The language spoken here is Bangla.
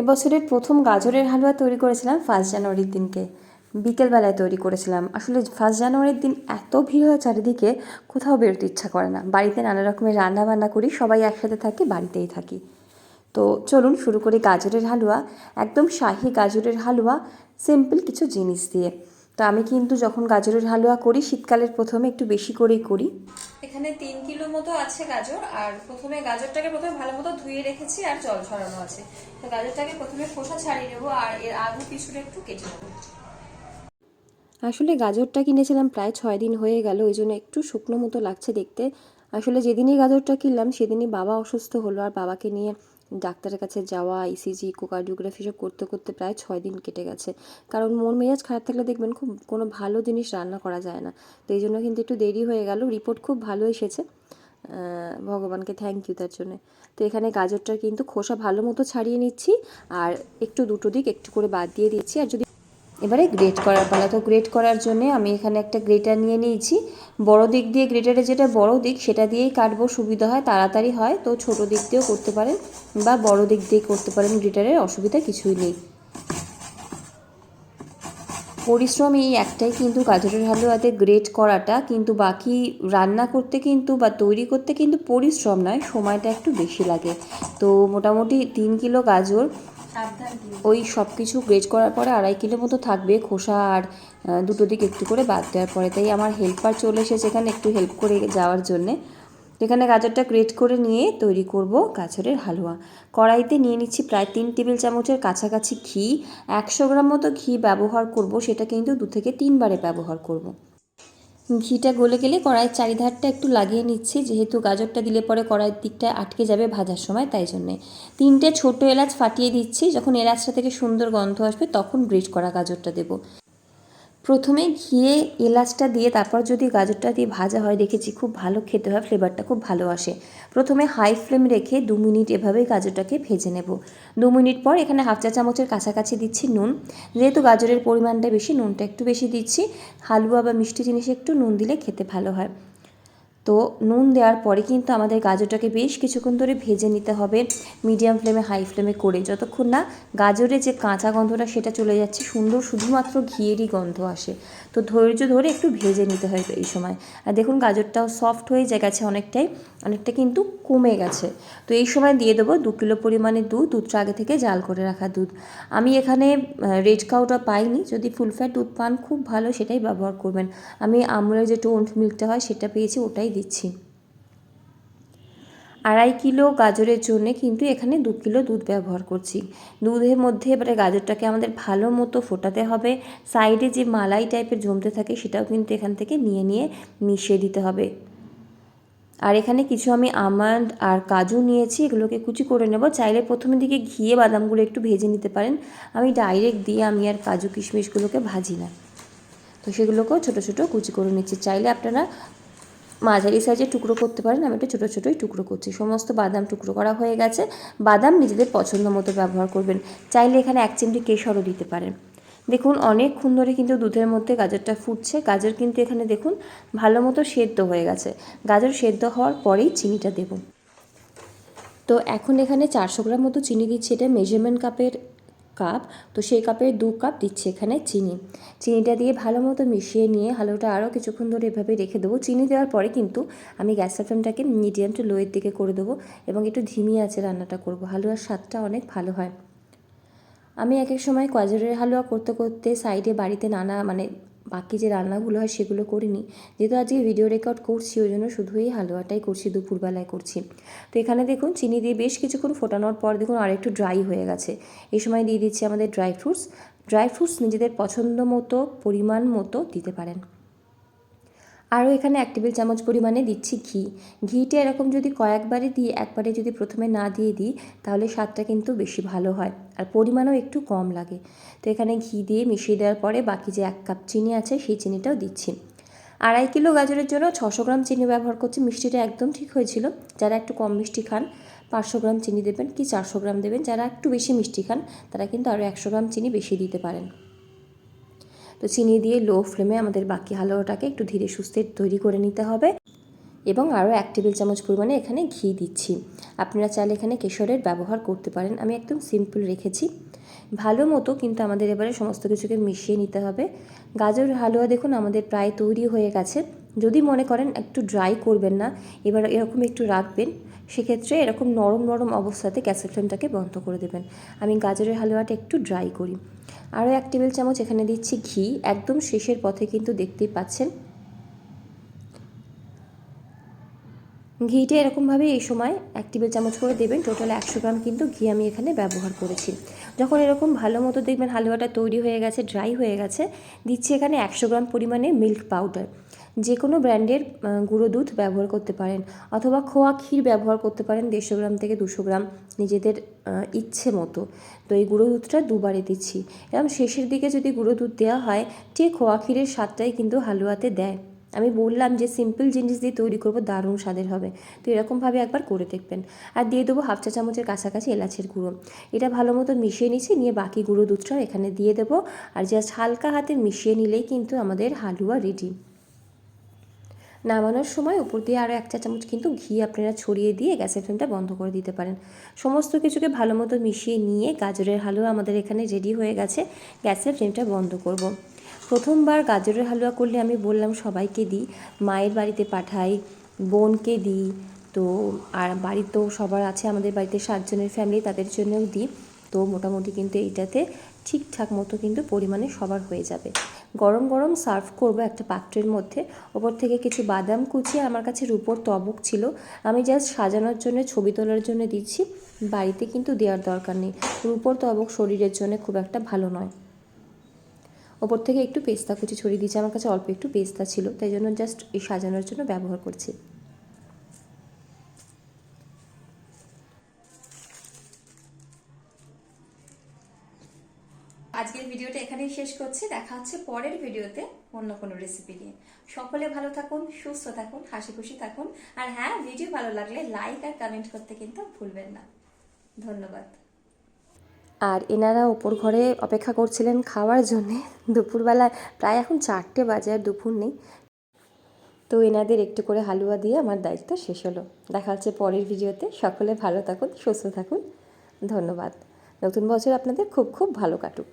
এবছরের প্রথম গাজরের হালুয়া তৈরি করেছিলাম ফার্স্ট জানুয়ারির দিনকে। বিকেলবেলায় তৈরি করেছিলাম। আসলে ফার্স্ট জানুয়ারির দিন এত ভিড় হয় চারিদিকে, কোথাও বেরোতে ইচ্ছা করে না। বাড়িতে নানা রকমের রান্নাবান্না করি, সবাই একসাথে থাকি, বাড়িতেই থাকি। তো চলুন শুরু করি গাজরের হালুয়া। একদম শাহি গাজরের হালুয়া সিম্পল কিছু জিনিস দিয়ে। তো আমি কিন্তু যখন গাজরের হালুয়া করি শীতকালের প্রথমে একটু বেশি করেই করি। এখানে তিন কিলো মতো আছে গাজর আর প্রথমে গাজরটাকে প্রথমে ভালো মতো ধুয়ে রেখেছি আর জল ছড়ানো আছে। তো গাজরটাকে প্রথমে খোসা ছাড়িয়ে নেব আর এর আলু পিছনে একটু কেটে নেব। আসলে গাজরটা কিনেছিলাম প্রায় ছয় দিন হয়ে গেল ওই জন্য একটু শুকনো মতো লাগছে দেখতে। আসলে যেদিনই গাজরটা কিনলাম সেদিনই বাবা অসুস্থ হলো আর বাবাকে নিয়ে ডাক্তারের কাছে যাওয়া ইসিজি কোকার্ডিওগ্রাফি সব করতে করতে প্রায় ছয় দিন কেটে গেছে। কারণ মন মেজাজ খারাপ থাকলে দেখবেন খুব কোনো ভালো জিনিস রান্না করা যায় না। তো এই জন্য কিন্তু একটু দেরি হয়ে গেল। রিপোর্ট খুব ভালো এসেছে। ভগবানকে থ্যাংক ইউ তার জন্যে। তো এখানে গাজরটা কিন্তু খোসা ভালো মতো ছাড়িয়ে নিচ্ছি। আর একটু দুটো দিক একটু করে বাদ দিয়ে দিচ্ছি। আর যদি এবারে গ্রেট করার পালা। তো গ্রেট করার জন্য আমি এখানে একটা গ্রেটার নিয়ে নিয়েছি। বড় দিক দিয়ে গ্রেটারে যেটা বড় দিক, সেটা দিয়েই কাটবো, সুবিধা হয়, তাড়াতাড়ি হয়। তো ছোট দিক দিয়েও করতে পারেন বা বড় দিক দিয়ে করতে পারেন গ্রেটারের অসুবিধা কিছুই নেই। পরিশ্রম এই একটাই কিন্তু গাজরের হালুয়াতে গ্রেট করাটা, কিন্তু বাকি রান্না করতে কিন্তু বা তৈরি করতে কিন্তু পরিশ্রম নয়, সময়টা একটু বেশি লাগে। তো মোটামুটি তিন কিলো গাজর ওই সব কিছু গ্রেট করার পরে আড়াই কিলো মতো থাকবে, খোসা আর দুটো দিক একটু করে বাদ দেওয়ার পরে। তাই আমার হেল্পার চলে এসেছে এখানে একটু হেল্প করে যাওয়ার জন্যে। এখানে গাজরটা গ্রেট করে নিয়ে তৈরি করব গাজরের হালুয়া। কড়াইতে নিয়ে নিচ্ছি প্রায় তিন টেবিল চামচের কাছাকাছি ঘি। একশো গ্রাম মতো ঘি ব্যবহার করব, সেটা কিন্তু দু থেকে তিনবারে ব্যবহার করব। ঘিটা গলে গেলে কড়াইয়ের চারিধারটা একটু লাগিয়ে নিচ্ছি। যেহেতু গাজরটা দিলে পরে কড়াইয়ের দিকটা আটকে যাবে ভাজার সময়, তাই জন্যে। তিনটে ছোট এলাচ ফাটিয়ে দিচ্ছি। যখন এলাচটা থেকে সুন্দর গন্ধ আসবে, তখন গ্রেট করা গাজরটা দেবো। প্রথমে ঘিয়ে এলাচটা দিয়ে তারপর যদি গাজরটা দিয়ে ভাজা হয়, দেখেছি খুব ভালো খেতে হয় ফ্লেভারটা খুব ভালো আসে। প্রথমে হাই ফ্লেম রেখে দু মিনিট এভাবেই গাজরটাকে ভেজে নেব। দু মিনিট পর এখানে হাফ চা চামচের কাছাকাছি দিচ্ছি নুন। যেহেতু গাজরের পরিমাণটা বেশি, নুনটা একটু বেশি দিচ্ছি। হালুয়া বা মিষ্টি জিনিসে একটু নুন দিলে খেতে ভালো হয়। তো নুন দেওয়ার পরে কিন্তু আমাদের গাজরটাকে বেশ কিছুক্ষণ ধরে ভেজে নিতে হবে মিডিয়াম ফ্লেমে হাই ফ্লেমে করে। যতক্ষণ না গাজরের যে কাঁচা গন্ধটা সেটা চলে যাচ্ছে, সুন্দর শুধুমাত্র ঘিয়েরই গন্ধ আসে। তো ধৈর্য ধরে একটু ভেজে নিতে হয় এই সময়। আর দেখুন গাজরটাও সফট হয়ে যায় গেছে অনেকটাই, অনেকটা কিন্তু কমে গেছে। তো এই সময় দিয়ে দেবো দু কিলো পরিমাণে দুধ, দুধটা আগে থেকে জাল করে রাখা দুধ। আমি এখানে রেড কাউটা পাইনি, যদি ফুল ফ্যাট দুধ পান, খুব ভালো সেটাই ব্যবহার করবেন। আমি আমলের যে টোন্ট মিল্কটা হয় সেটা পেয়েছি, ওটাই দিচ্ছি। আড়াই কিলো গাজরের জন্যে কিন্তু এখানে দু কিলো দুধ ব্যবহার করছি। দুধের মধ্যে এবারে গাজরটাকে আমাদের ভালো মতো ফোটাতে হবে। সাইডে যে মালাই টাইপের জমতে থাকে সেটাও কিন্তু এখান থেকে নিয়ে নিয়ে মিশিয়ে দিতে হবে। আর এখানে কিছু আমি আমন্ড আর কাজু নিয়েছি, এগুলোকে কুচি করে নেব। চাইলে প্রথমের দিকে ঘিয়ে বাদামগুলো একটু ভেজে নিতে পারেন। আমি ডাইরেক্ট দিয়ে আমি আর কাজু কিশমিশগুলোকে ভাজি না। তো সেগুলোকেও ছোটো ছোটো কুচি করে নিচ্ছি। চাইলে আপনারা মাঝারি সাইজের টুকরো করতে পারেন, আমি একটু ছোটো ছোটোই টুকরো করছি। সমস্ত বাদাম টুকরো করা হয়ে গেছে। বাদাম নিজেদের পছন্দ মতো ব্যবহার করবেন। চাইলে এখানে এক চিমটি কেশরও দিতে পারেন। দেখুন, অনেকক্ষণ ধরে কিন্তু দুধের মধ্যে গাজরটা ফুটছে। গাজর কিন্তু এখানে দেখুন, ভালো মতো সেদ্ধ হয়ে গেছে। গাজর সেদ্ধ হওয়ার পরেই চিনিটা দেব। তো এখন এখানে চারশো গ্রাম মতো চিনি দিচ্ছি। এটা মেজারমেন্ট কাপের কাপ তো সেই কাপের দু কাপ দিচ্ছি এখানে চিনি। চিনিটা দিয়ে ভালো মতো মিশিয়ে নিয়ে হালুটা আরও কিছুক্ষণ ধরে এভাবে রেখে দেবো। চিনি দেওয়ার পরে কিন্তু আমি গ্যাসের ফ্লেমটাকে মিডিয়াম টু লোয়ের দিকে করে দেবো এবং একটু ধিমি আছে রান্নাটা করব। হালুয়ার স্বাদটা অনেক ভালো হয়। আমি এক এক সময় গাজরের হালুয়া করতে করতে সাইডে বাড়িতে নানা মানে বাকি যে রান্নাগুলো হয় সেগুলো করিনি। যেহেতু আজকে ভিডিও রেকর্ড করছি, ওই জন্য শুধু এই হালুয়াটাই করছি, দুপুরবেলায় করছি। তো এখানে দেখুন, চিনি দিয়ে বেশ কিছুক্ষণ ফোটানোর পর দেখুন আর একটু ড্রাই হয়ে গেছে। এই সময় দিয়ে দিচ্ছি আমাদের ড্রাই ফ্রুটস ড্রাই ফ্রুটস নিজেদের পছন্দ মতো, পরিমাণ মতো দিতে পারেন। আরও এখানে এক টেবিল চামচ পরিমাণে দিচ্ছি ঘি। ঘিটা এরকম যদি কয়েকবারে দিই, একবারে যদি প্রথমে না দিয়ে দিই, তাহলে স্বাদটা কিন্তু বেশি ভালো হয় আর পরিমাণও একটু কম লাগে। তো এখানে ঘি দিয়ে মিশিয়ে দেওয়ার পরে বাকি যে এক কাপ চিনি আছে, সেই চিনিটাও দিচ্ছি। আড়াই কিলো গাজরের জন্য ছশো গ্রাম চিনি ব্যবহার করছি। মিষ্টিটা একদম ঠিক হয়েছিল। যারা একটু কম মিষ্টি খান, পাঁচশো গ্রাম চিনি দেবেন কি চারশো গ্রাম দেবেন। যারা একটু বেশি মিষ্টি খান, তারা কিন্তু আরও একশো গ্রাম চিনি বেশি দিতে পারেন। তো চিনি দিয়ে লো ফ্লেমে আমাদের বাকি হালুয়াটাকে একটু ধীরে সুস্থে তৈরি করে নিতে হবে। এবং আরও এক টেবিল চামচ পরিমাণে এখানে ঘি দিচ্ছি। আপনারা চাইলে এখানে কেশরের ব্যবহার করতে পারেন। আমি একদম সিম্পল রেখেছি। ভালো মতো কিন্তু আমাদের এবারে সমস্ত কিছুকে মিশিয়ে নিতে হবে। গাজর, হালুয়া দেখুন আমাদের প্রায় তৈরি হয়ে গেছে। যদি মনে করেন একটু ড্রাই করবেন না, এবার এরকম একটু রাখবেন। সেক্ষেত্রে এরকম নরম নরম অবস্থাতে গ্যাসের ফ্লেমটাকে বন্ধ করে দেবেন। আমি গাজরের হালুয়াটা একটু ড্রাই করি। আরও এক টেবিল চামচ এখানে দিচ্ছি ঘি। একদম শেষের পথে কিন্তু দেখতেই পাচ্ছেন। ঘিটা এরকমভাবে এই সময় এক টেবিল চামচ করে দেবেন। টোটাল একশো গ্রাম কিন্তু ঘি আমি এখানে ব্যবহার করেছি। যখন এরকম ভালো মতো দেখবেন হালুয়াটা তৈরি হয়ে গেছে ড্রাই হয়ে গেছে, দিচ্ছি এখানে একশো গ্রাম পরিমাণে মিল্ক পাউডার যে কোনো ব্র্যান্ডের গুঁড়ো দুধ ব্যবহার করতে পারেন অথবা খোয়া ক্ষীর ব্যবহার করতে পারেন দেড়শো গ্রাম থেকে দুশো গ্রাম নিজেদের ইচ্ছে মতো। তো এই গুঁড়ো দুধটা দুবারে দিচ্ছি এবং শেষের দিকে যদি গুঁড়ো দুধ দেওয়া হয় ঠিক খোয়া ক্ষীরের স্বাদটাই কিন্তু হালুয়াতে দেয়। আমি বললাম যে সিম্পল জিনিস দিয়ে তৈরি করব, দারুণ স্বাদের হবে। তো এরকমভাবে একবার করে দেখবেন। আর দিয়ে দেবো হাফ চা চামচের কাছাকাছি এলাচের গুঁড়ো। এটা ভালো মতো মিশিয়ে নিচ্ছি, নিয়ে বাকি গুঁড়ো দুধটাও এখানে দিয়ে দেবো। আর জাস্ট হালকা হাতে মিশিয়ে নিলেই কিন্তু আমাদের হালুয়া রেডি নামানোর সময় উপর দিয়ে আরও এক চা চামচ কিন্তু ঘি আপনারা ছড়িয়ে দিয়ে গ্যাসের ফ্লেমটা বন্ধ করে দিতে পারেন। সমস্ত কিছুকে ভালো মতো মিশিয়ে নিয়ে গাজরের হালুয়া আমাদের এখানে রেডি হয়ে গেছে। গ্যাসের ফ্লেমটা বন্ধ করব। প্রথমবার গাজরের হালুয়া করলে আমি বললাম সবাইকে দিই, মায়ের বাড়িতে পাঠাই, বোনকে দিই, তো আর বাড়িতেও সবার আছে, আমাদের বাড়িতে সাতজনের ফ্যামিলি তাদের জন্যও দিই। তো মোটামুটি কিন্তু এইটাতে ঠিকঠাক মতো কিন্তু পরিমাণে সবার হয়ে যাবে। গরম গরম সার্ভ করব একটা পাত্রের মধ্যে। ওপর থেকে কিছু বাদাম কুচিয়ে আমার কাছে রুপোর তবক ছিল। আমি জাস্ট সাজানোর জন্য, ছবি তোলার জন্য দিচ্ছি। বাড়িতে কিন্তু দেওয়ার দরকার নেই। রুপোর তবক শরীরের জন্য খুব একটা ভালো নয়। ওপর থেকে একটু পেস্তা কুচি ছড়িয়ে দিয়েছি। আমার কাছে অল্প একটু পেস্তা ছিল, তাই জন্য জাস্ট এই সাজানোর জন্য ব্যবহার করছি। শেষ করছি। দেখা হচ্ছে পরের ভিডিওতে অন্য কোনো রেসিপি নিয়ে। সকলে ভালো থাকুন, সুস্থ থাকুন হাসি খুশি থাকুন। আর হ্যাঁ ভিডিও ভালো লাগলে লাইক আর কমেন্ট করতে কিন্তু ভুলবেন না। ধন্যবাদ। আর এনারা ওপর ঘরে অপেক্ষা করছিলেন খাওয়ার জন্যে। দুপুরবেলা প্রায় এখন চারটে বাজে আর দুপুর নেই। তো এনাদের একটু করে হালুয়া দিয়ে আমার দায়িত্ব শেষ হলো। দেখা হচ্ছে পরের ভিডিওতে। সকলে ভালো থাকুন, সুস্থ থাকুন। ধন্যবাদ। নতুন বছর আপনাদের খুব খুব ভালো কাটুক।